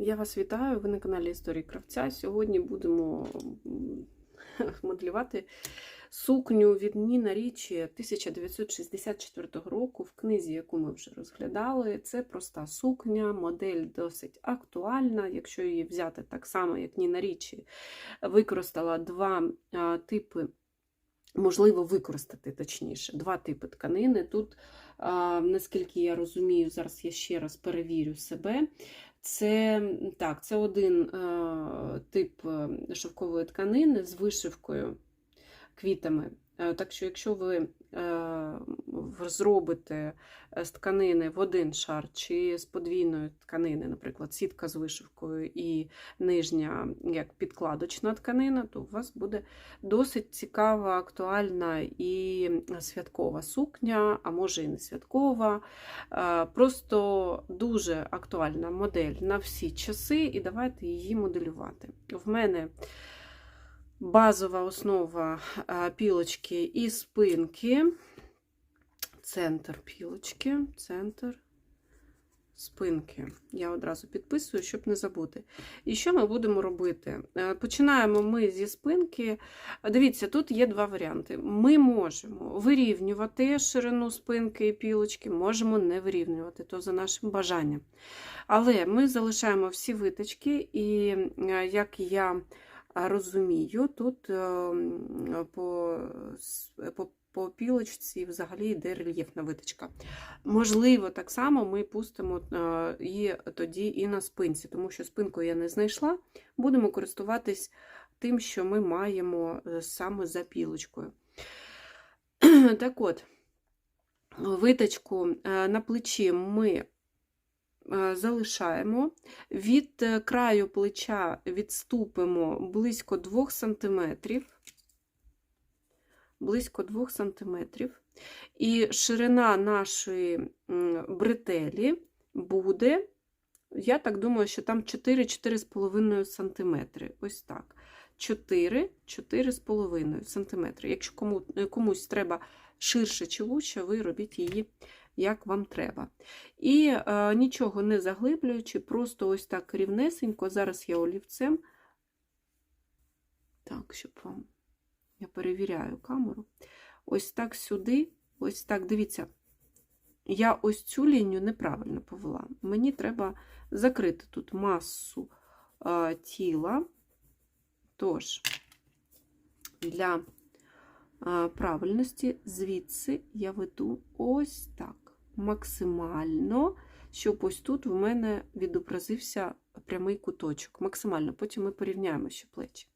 Я вас вітаю, ви на каналі Історії Кравця. Сьогодні будемо моделювати сукню від Ніна Річі 1964 року в книзі, яку ми вже розглядали. Це проста сукня, модель досить актуальна. Якщо її взяти так само, як Ніна Річі, використала два типи. Можливо, використати точніше два типи тканини. Тут, наскільки я розумію, зараз я ще раз перевірю себе. Це так, це один е, тип е, шовкової тканини з вишивкою квітами. Е, Так що, якщо ви е, зробите е, з тканини в один шар чи з подвійної тканини, наприклад, сітка з вишивкою і нижня як підкладочна тканина, то у вас буде досить цікава, актуальна і святкова сукня, а може і не святкова. Просто дуже актуальна модель на всі часи, і давайте її моделювати. В мене базова основа пілочки і спинки. Центр пілочки, центр спинки. Я одразу підписую, щоб не забути. І що ми будемо робити? Е, Починаємо ми зі спинки. Дивіться, тут є два варіанти. Ми можемо вирівнювати ширину спинки і пілочки, можемо не вирівнювати, то за нашим бажанням. Але ми залишаємо всі виточки, і е, як я розумію, тут е, по, по, по пілочці взагалі йде рельєфна виточка. Можливо, так само ми пустимо е, і тоді і на спинці, тому що спинку я не знайшла. Будемо користуватись тим, що ми маємо е, саме за пілочкою. Так от, виточку е, на плечі ми е, залишаємо. Від е, краю плеча відступимо близько 2 см. Близько 2 см. І ширина нашої бретелі буде, я так думаю, що там 4-4,5 см. Ось так. 4-4,5 см. Якщо кому, комусь треба ширше чи вужче, ви робіть її як вам треба. І е, нічого не заглиблюючи, просто ось так рівнесенько. Зараз я олівцем. Так, щоб вам. Я перевіряю камеру. Ось так сюди, ось так, дивіться, я ось цю лінію неправильно повела. Мені треба закрити тут масу е, тіла. Тож, для е, правильності звідси я веду ось так, максимально, щоб ось тут в мене відобразився прямий куточок. Максимально, потім ми порівняємо ще плечі.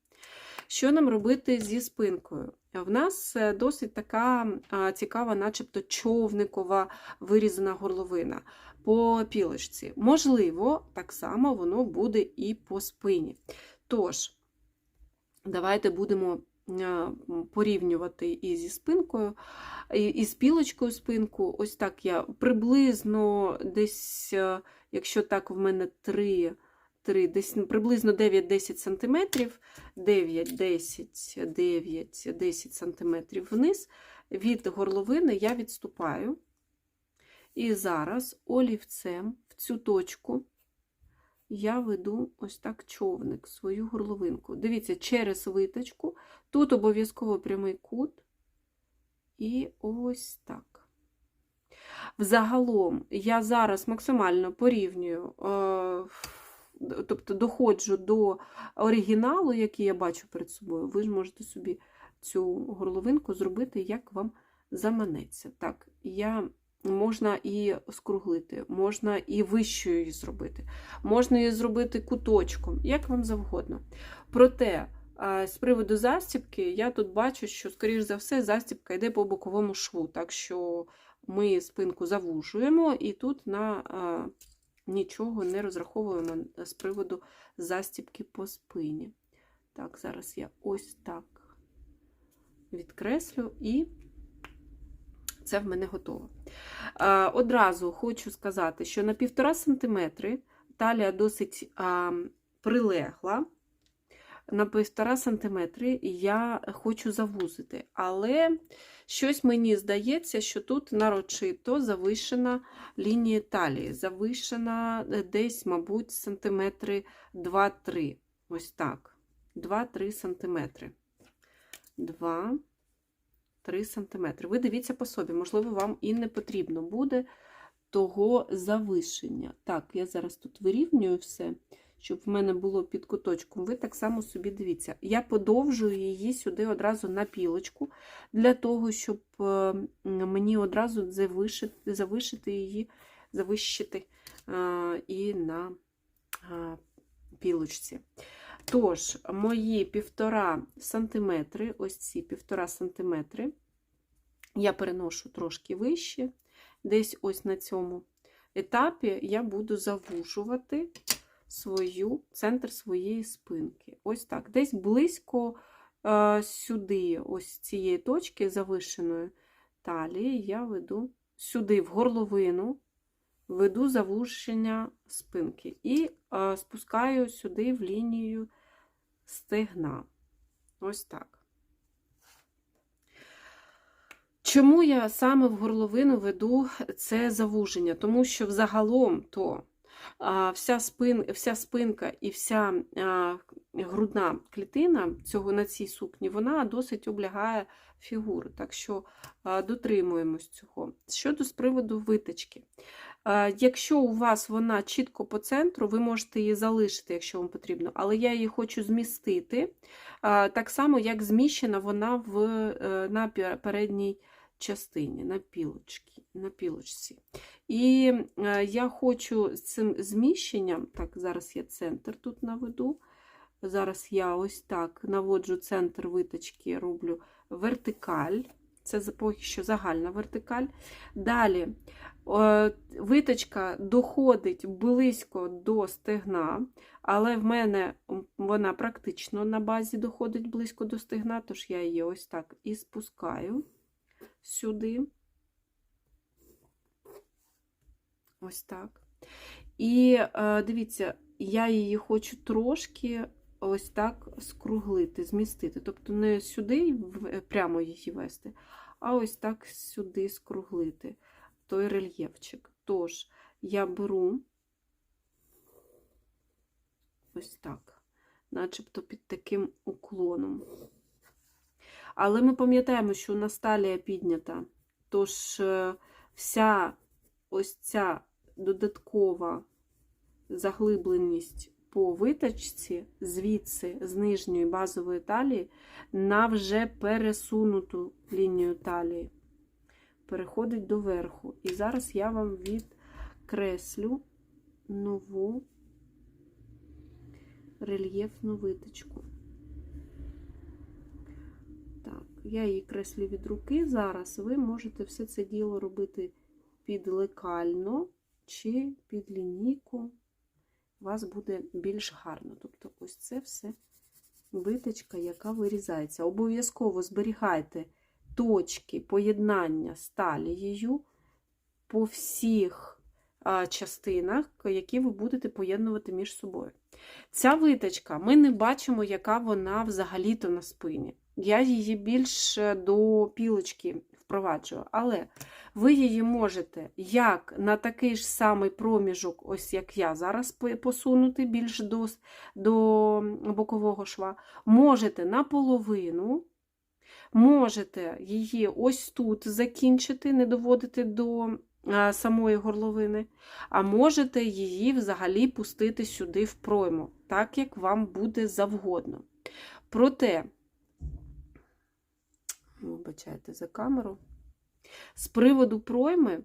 Що нам робити зі спинкою? В нас е, досить така цікава, начебто човникова вирізана горловина по пілочці. Можливо, так само воно буде і по спині. Тож, давайте будемо порівнювати і зі спинкою, і, і з пілочкою спинку. Ось так я приблизно десь, е, якщо так в мене 3 3, десь ну, приблизно 9-10 см, 9-10, 9-10 см вниз від горловини я відступаю. І зараз олівцем в цю точку я веду ось так човник, свою горловинку. Дивіться, через виточку, тут обов'язково прямий кут, і ось так. Взагалом я зараз максимально порівнюю. е, тобто доходжу до оригіналу, який я бачу перед собою, ви ж можете собі цю горловинку зробити, як вам заманеться. Так, я, можна і скруглити, можна і вищою її зробити, можна її зробити куточком, як вам завгодно. Проте, з приводу застібки, я тут бачу, що, скоріш за все, застібка йде по боковому шву, так що ми спинку завужуємо, і тут на а, нічого не розраховуємо з приводу застібки по спині. Так, зараз я ось так відкреслю, і це в мене готово. Одразу хочу сказати, що на 1,5 см талія досить прилегла. на 1,5 см я хочу завузити. Але щось мені здається, що тут нарочито завишена лінія талії. Завишена е, десь, мабуть, сантиметри 2-3. Ось так. 2-3 сантиметри. 2 3 см. Ви дивіться по собі, можливо, вам і не потрібно буде того завишення. Так, я зараз тут вирівнюю все, щоб в мене було під куточком. Ви так само собі дивіться. Я подовжую її сюди одразу на пілочку, для того, щоб е, мені одразу завишити, завишити її, завищити е, і на е, пілочці. Тож, мої півтора сантиметри, ось ці півтора сантиметри, я переношу трошки вище, десь ось на цьому етапі я буду завужувати свою, центр своєї спинки. Ось так. Десь близько е, сюди, ось цієї точки завишеної талії, я веду сюди, в горловину, веду завушення спинки і е, спускаю сюди в лінію стегна. Ось так. Чому я саме в горловину веду це завуження? Тому що взагалом то вся, спин, вся спинка і вся грудна клітина цього на цій сукні, вона досить облягає фігуру. Так що дотримуємось цього. Щодо з приводу виточки. Якщо у вас вона чітко по центру, ви можете її залишити, якщо вам потрібно, але я її хочу змістити, так само, як зміщена вона в, е, на передній частині, на пілочці. На пілочці. І е, я хочу з цим зміщенням, так, зараз я центр тут наведу. Зараз я ось так наводжу центр виточки, роблю вертикаль. Це поки що загальна вертикаль. Далі виточка доходить близько до стегна, але в мене вона практично на базі доходить близько до стегна, тож я її ось так і спускаю сюди. Ось так. І е, дивіться, я її хочу трошки ось так скруглити, змістити. Тобто не сюди прямо її вести, а ось так сюди скруглити той рельєфчик. Тож, я беру ось так, начебто під таким уклоном. Але ми пам'ятаємо, що у нас талія піднята, тож е, вся ось ця додаткова заглибленість по виточці, звідси, з нижньої базової талії, на вже пересунуту лінію талії переходить до верху. І зараз я вам відкреслю нову рельєфну виточку. Так, я її креслю від руки. Зараз ви можете все це діло робити підлекально чи під лінійку. У вас буде більш гарно. Тобто, ось це все виточка, яка вирізається. Обов'язково зберігайте точки поєднання з талією по всіх частинах, які ви будете поєднувати між собою. Ця виточка, ми не бачимо, яка вона взагалі-то на спині. Я її більше до пілочки впроваджую, але ви її можете як на такий ж самий проміжок, ось як я зараз посунути більш до, до бокового шва, можете наполовину, Можете її ось тут закінчити, не доводити до самої горловини, а можете її взагалі пустити сюди в пройму, так як вам буде завгодно. Проте, вибачайте за камеру, з приводу пройми,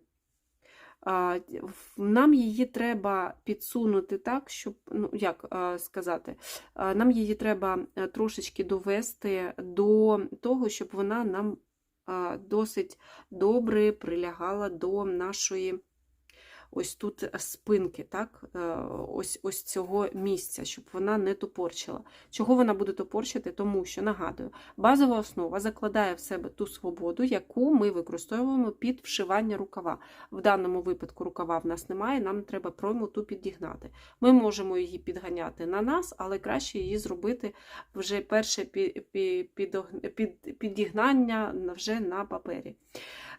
нам її треба підсунути так, щоб, ну, як сказати, нам її треба е, трошечки довести до того, щоб вона нам досить добре прилягала до нашої ось тут спинки, так? е, ось, ось цього місця, щоб вона не топорчила. Чого вона буде топорчити? Тому що, нагадую, базова основа закладає в себе ту свободу, яку ми використовуємо під вшивання рукава. В даному випадку рукава в нас немає, нам треба пройму ту підігнати. Ми можемо її підганяти на нас, але краще її зробити вже перше підігнання вже на папері.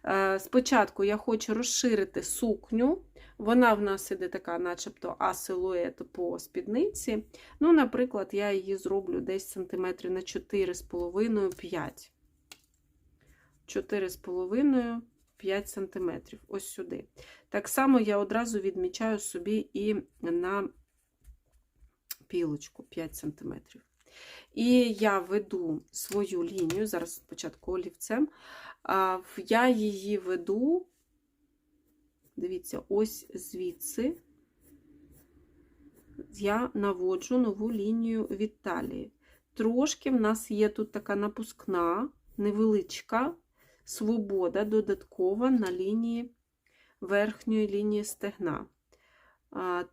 Е, Спочатку я хочу розширити сукню. Вона в нас іде така, начебто, а-силует по спідниці. Ну, наприклад, я її зроблю десь сантиметрів на 4,5-5. 4,5-5 сантиметрів. Ось сюди. Так само я одразу відмічаю собі і на пілочку 5 сантиметрів. І я веду свою лінію, зараз спочатку олівцем, я її веду, дивіться, ось звідси я наводжу нову лінію від талії. Трошки в нас є тут така напускна, невеличка свобода додаткова на лінії верхньої лінії стегна.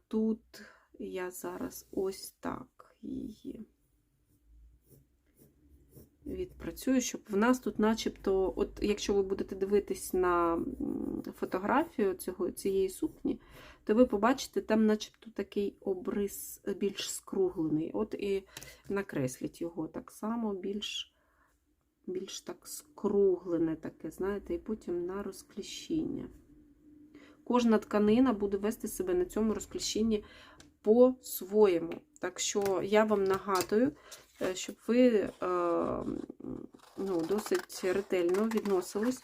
Тут я зараз ось так її відпрацюю, щоб в нас тут, начебто, от якщо ви будете дивитись на фотографію цього, цієї сукні, то ви побачите там, начебто, такий обрис більш скруглений. От і накресліть його так само, більш, більш так скруглене таке, знаєте, і потім на розкліщіння. Кожна тканина буде вести себе на цьому розкліщенні по-своєму. Так що я вам нагадую, щоб ви е, ну, досить ретельно відносились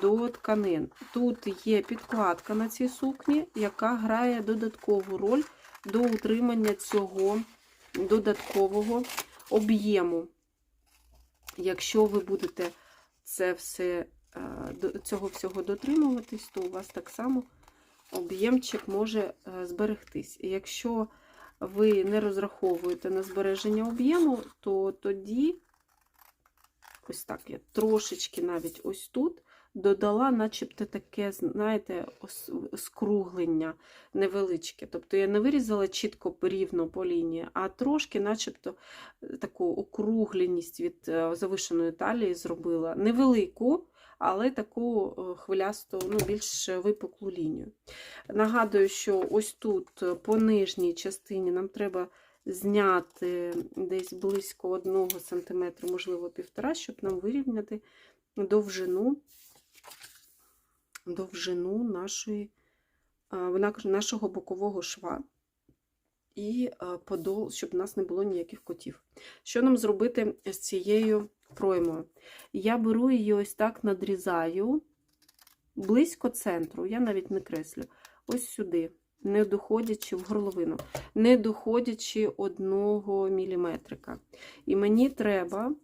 до тканин. Тут є підкладка на цій сукні, яка грає додаткову роль до утримання цього додаткового об'єму. Якщо ви будете це все, е, цього всього дотримуватись, то у вас так само об'ємчик може е, зберегтись. Якщо ви не розраховуєте на збереження об'єму, то тоді, ось так, я трошечки навіть ось тут додала, начебто таке, знаєте, скруглення невеличке. Тобто я не вирізала чітко рівно по лінії, а трошки, начебто, таку округленість від е, завишеної талії зробила. Невелику, але таку е, хвилясту, ну, більш випуклу лінію. Нагадую, що ось тут по нижній частині нам треба зняти десь близько 1 см, можливо, півтора, щоб нам вирівняти довжину, довжину нашої, е, нашого бокового шва. І е, подол, щоб у нас не було ніяких котів. Що нам зробити з цією проймою? Я беру її ось так надрізаю близько центру, я навіть не креслю, ось сюди, не доходячи в горловину, не доходячи одного міліметрика. І мені треба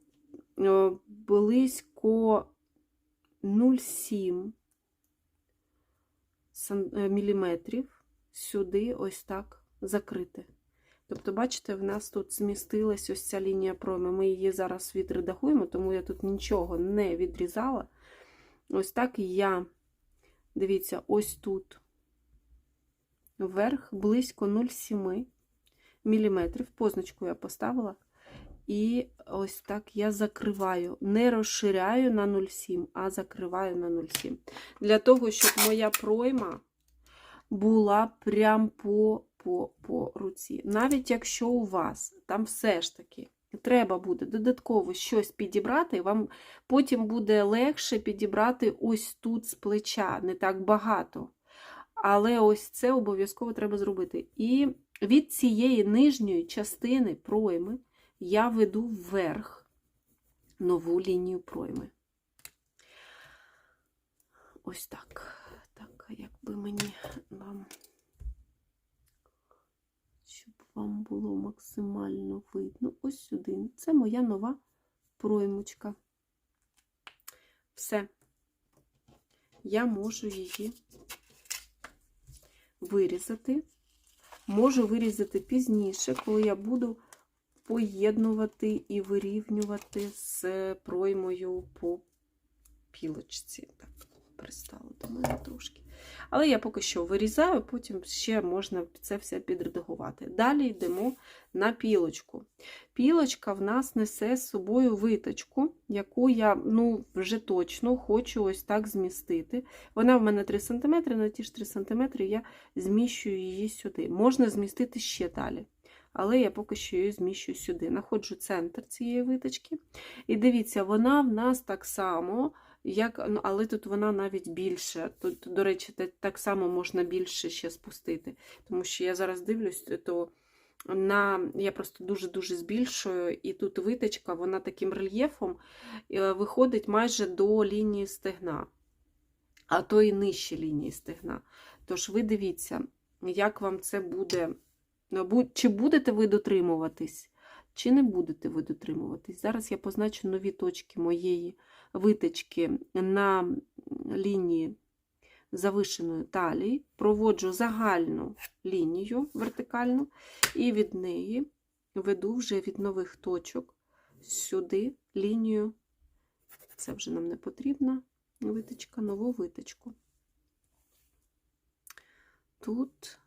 е, близько 0,7 е, міліметрів сюди ось так закрити. Тобто, бачите, в нас тут змістилась ось ця лінія пройми. Ми її зараз відредагуємо, тому я тут нічого не відрізала. Ось так я, дивіться, ось тут вверх близько 0,7 мм. Позначку я поставила. І ось так я закриваю. Не розширяю на 0,7, а закриваю на 0,7. Для того, щоб моя пройма була прям по, по, по руці. Навіть якщо у вас там все ж таки треба буде додатково щось підібрати, вам потім буде легше підібрати ось тут з плеча, не так багато. Але ось це обов'язково треба зробити. І від цієї нижньої частини пройми я веду вверх нову лінію пройми. Ось так. Так, як би мені вам, вам було максимально видно. Ось сюди. Це моя нова проймочка. Все. Я можу її вирізати. Можу вирізати пізніше, коли я буду поєднувати і вирівнювати з проймою по пілочці. Так, пристало до мене трошки. Але я поки що вирізаю, потім ще можна це все підредагувати. Далі йдемо на пілочку. Пілочка в нас несе з собою виточку, яку я ну, вже точно хочу ось так змістити. Вона в мене 3 см, на ті ж 3 см я зміщую її сюди. Можна змістити ще далі. Але я поки що її зміщую сюди. Находжу центр цієї виточки. І дивіться, вона в нас так само, як, ну, але тут вона навіть більше. Тут, до речі, так само можна більше ще спустити. Тому що я зараз дивлюсь, то на, я просто дуже-дуже збільшую, і тут виточка, вона таким рельєфом е, виходить майже до лінії стегна, а то і нижче лінії стегна. Тож ви дивіться, як вам це буде. Ну, чи будете ви дотримуватись, чи не будете ви дотримуватись. Зараз я позначу нові точки моєї виточки на лінії завишеної талії, проводжу загальну лінію вертикальну, і від неї веду вже від нових точок сюди лінію. Це вже нам не потрібна виточка, нову виточку. Тут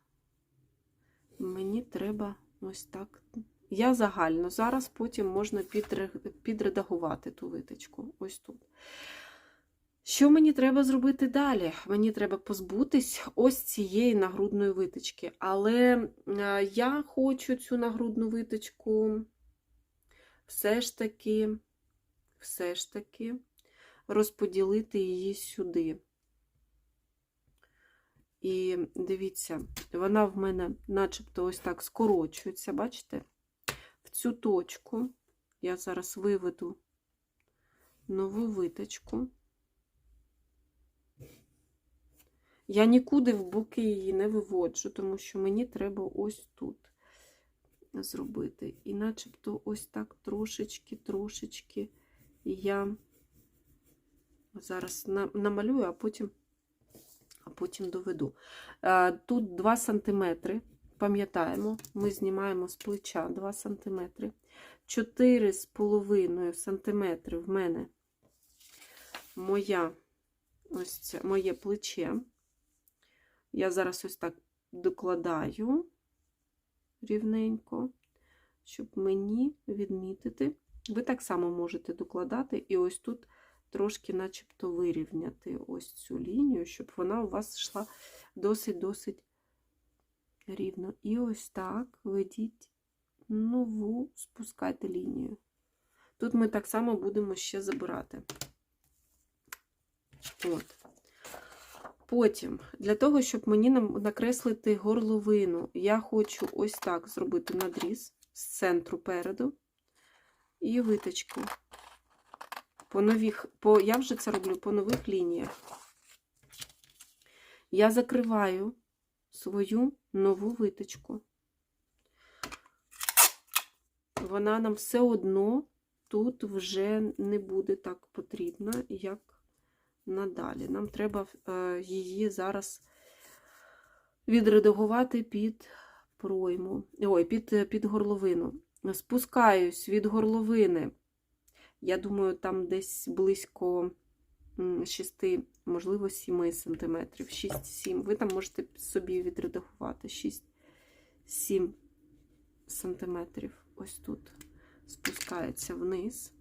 мені треба ось так. Я загально. Зараз потім можна підредагувати ту виточку. Ось тут. Що мені треба зробити далі? Мені треба позбутись ось цієї нагрудної виточки. Але е, я хочу цю нагрудну виточку все ж таки, все ж таки розподілити її сюди. І дивіться, вона в мене начебто ось так скорочується, бачите? Цю точку я зараз виведу нову виточку. Я нікуди в боки її не виводжу, тому що мені треба ось тут зробити. І начебто ось так трошечки-трошечки я зараз намалюю, а потім а потім доведу. Е, тут 2 см, пам'ятаємо, ми знімаємо з плеча 2 см. 4,5 см в мене моя, ось це моє плече. Я зараз ось так докладаю рівненько, щоб мені відмітити. Ви так само можете докладати, і ось тут трошки начебто вирівняти ось цю лінію, щоб вона у вас йшла досить-досить рівно. І ось так ведіть нову, спускайте лінію. Тут ми так само будемо ще забирати. От. Потім, для того, щоб мені накреслити горловину, я хочу ось так зробити надріз з центру переду і виточку по нових, по, я вже це роблю по нових лініях. Я закриваю свою нову виточку. Вона нам все одно тут вже не буде так потрібна, як надалі. Нам треба е, її зараз відредагувати під пройму, ой, під, під горловину. Спускаюсь від горловини. Я думаю, там десь близько 6, можливо, 7 см. 6-7. Ви там можете собі відредагувати 6-7 см. Ось тут спускається вниз.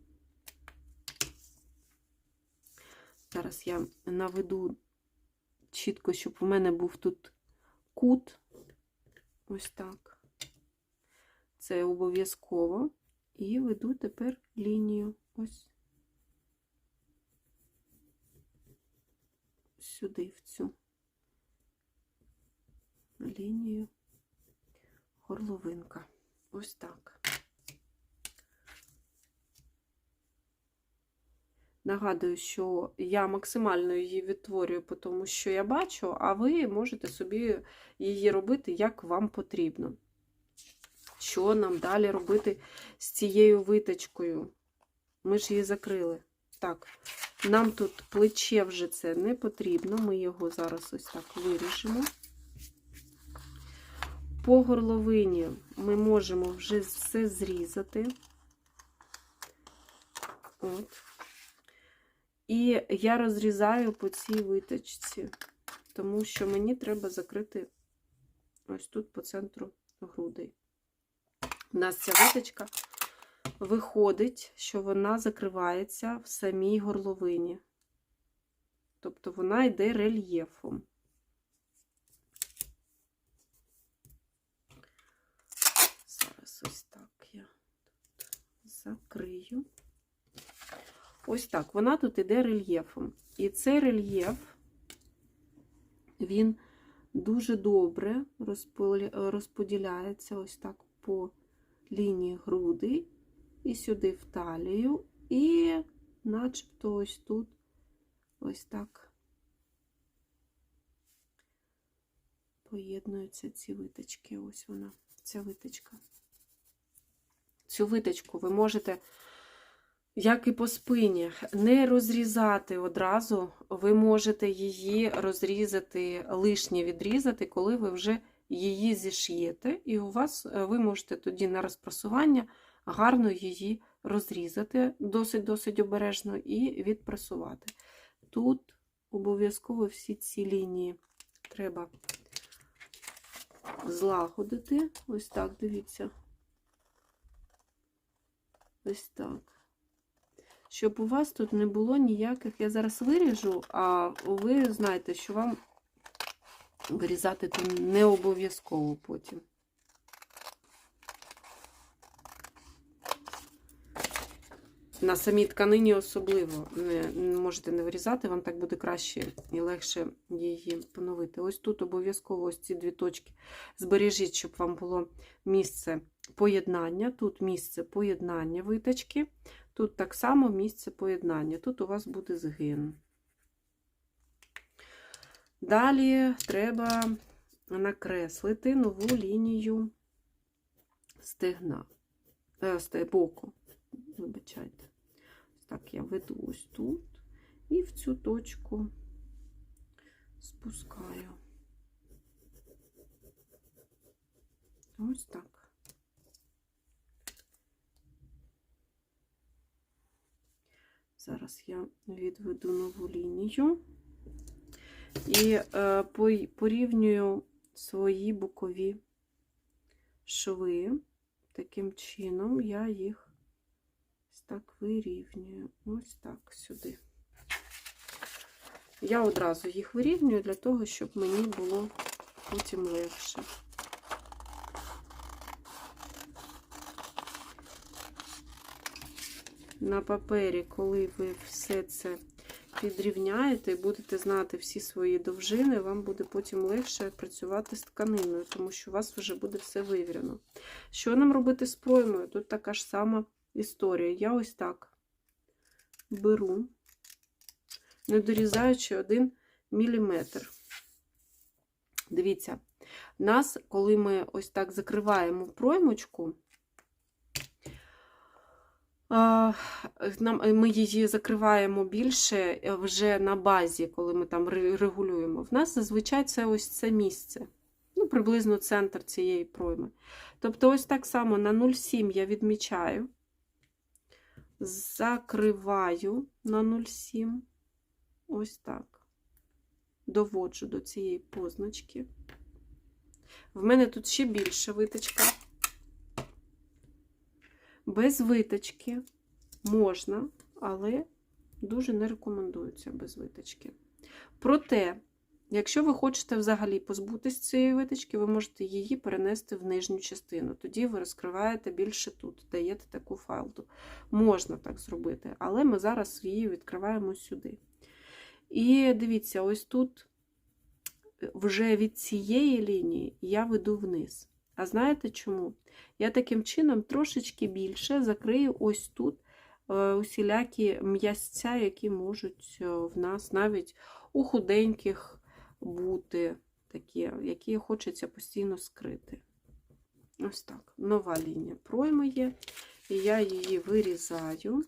Зараз я наведу чітко, щоб у мене був тут кут. Ось так. Це обов'язково. І веду тепер лінію ось сюди, в цю лінію горловинка. Ось так. Нагадую, що я максимально її відтворюю по тому, що я бачу, а ви можете собі її робити, як вам потрібно. Що нам далі робити з цією виточкою? Ми ж її закрили. Так, нам тут плече вже це не потрібно, ми його зараз ось так виріжемо. По горловині ми можемо вже все зрізати. От. І я розрізаю по цій виточці, тому що мені треба закрити ось тут по центру грудей. У нас ця виточка виходить, що вона закривається в самій горловині. Тобто вона йде рельєфом. Зараз ось так я тут закрию. Ось так, вона тут іде рельєфом. І цей рельєф, він дуже добре розподіляється ось так по лінії груди, і сюди в талію, і начебто ось тут ось так поєднуються ці виточки. Ось вона, ця виточка. Цю виточку ви можете, як і по спині, не розрізати одразу, ви можете її розрізати, лишнє відрізати, коли ви вже її зіш'єте, і у вас ви можете тоді на розпрасування гарно її розрізати, досить-досить обережно, і відпрасувати. Тут обов'язково всі ці лінії треба злагодити. Ось так, дивіться. Ось так. Щоб у вас тут не було ніяких, я зараз виріжу, а ви знаєте, що вам вирізати не обов'язково потім. На самій тканині особливо не, можете не вирізати, вам так буде краще і легше її поновити. Ось тут обов'язково ось ці дві точки збережіть, щоб вам було місце поєднання. Тут місце поєднання виточки, тут так само місце поєднання. Тут у вас буде згин. Далі треба накреслити нову лінію стегна, е, боку. Вибачайте. Так, я веду ось тут і в цю точку спускаю. Ось так. Зараз я відведу нову лінію і е, порівнюю свої бокові шви. Таким чином я їх так вирівнюю. Ось так сюди. Я одразу їх вирівнюю для того, щоб мені було потім легше. На папері, коли ви все це підрівняєте і будете знати всі свої довжини, вам буде потім легше працювати з тканиною, тому що у вас вже буде все вивірено. Що нам робити з проймою? Тут така ж сама історія. Я ось так беру, не дорізаючи 1 міліметр. Дивіться, нас, коли ми ось так закриваємо проймочку, ми її закриваємо більше вже на базі, коли ми там регулюємо. В нас зазвичай це ось це місце. Ну, приблизно центр цієї пройми. Тобто, ось так само на 0,7 я відмічаю закриваю на 0,7, ось так, доводжу до цієї позначки. В мене тут ще більша виточка. Без виточки можна, але дуже не рекомендується без виточки. Проте, Якщо ви хочете взагалі позбутися цієї виточки, ви можете її перенести в нижню частину. Тоді ви розкриваєте більше тут, даєте таку файлду. Можна так зробити, але ми зараз її відкриваємо сюди. І дивіться, ось тут вже від цієї лінії я веду вниз. А знаєте чому? Я таким чином трошечки більше закрию ось тут е, усілякі м'ясця, які можуть е, в нас навіть у худеньких бути такі, які хочеться постійно скрити. Ось так. Нова лінія пройми є, і я її вирізаю.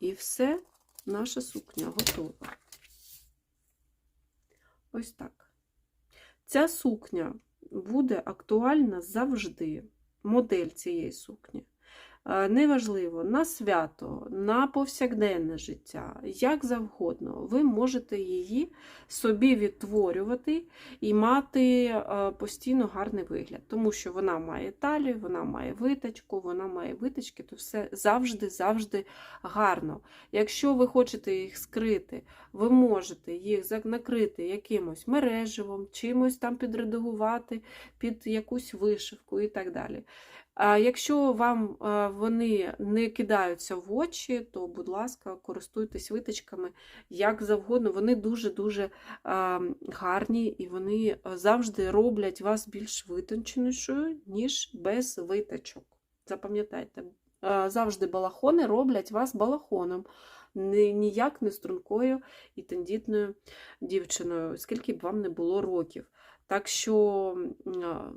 І все, наша сукня готова. Ось так. Ця сукня буде актуальна завжди, модель цієї сукні. Е, Неважливо, на свято, на повсякденне життя, як завгодно, ви можете її собі відтворювати і мати е, постійно гарний вигляд, тому що вона має талію, вона має виточку, вона має виточки, то все завжди, завжди гарно. Якщо ви хочете їх скрити, ви можете їх накрити якимось мереживом, чимось там підредагувати під якусь вишивку і так далі. Якщо вам е, вони не кидаються в очі, то, будь ласка, користуйтесь виточками як завгодно. Вони дуже-дуже гарні і вони е, завжди роблять вас більш витонченішою, ніж без виточок. Запам'ятайте, е, завжди балахони роблять вас балахоном, ніяк не стрункою і тендітною дівчиною, скільки б вам не було років. Так що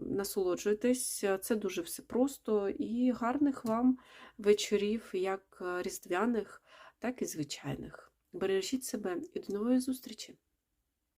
насолоджуйтесь, це дуже все просто і гарних вам вечорів, як е, різдвяних, так і звичайних. Бережіть себе і до нової зустрічі!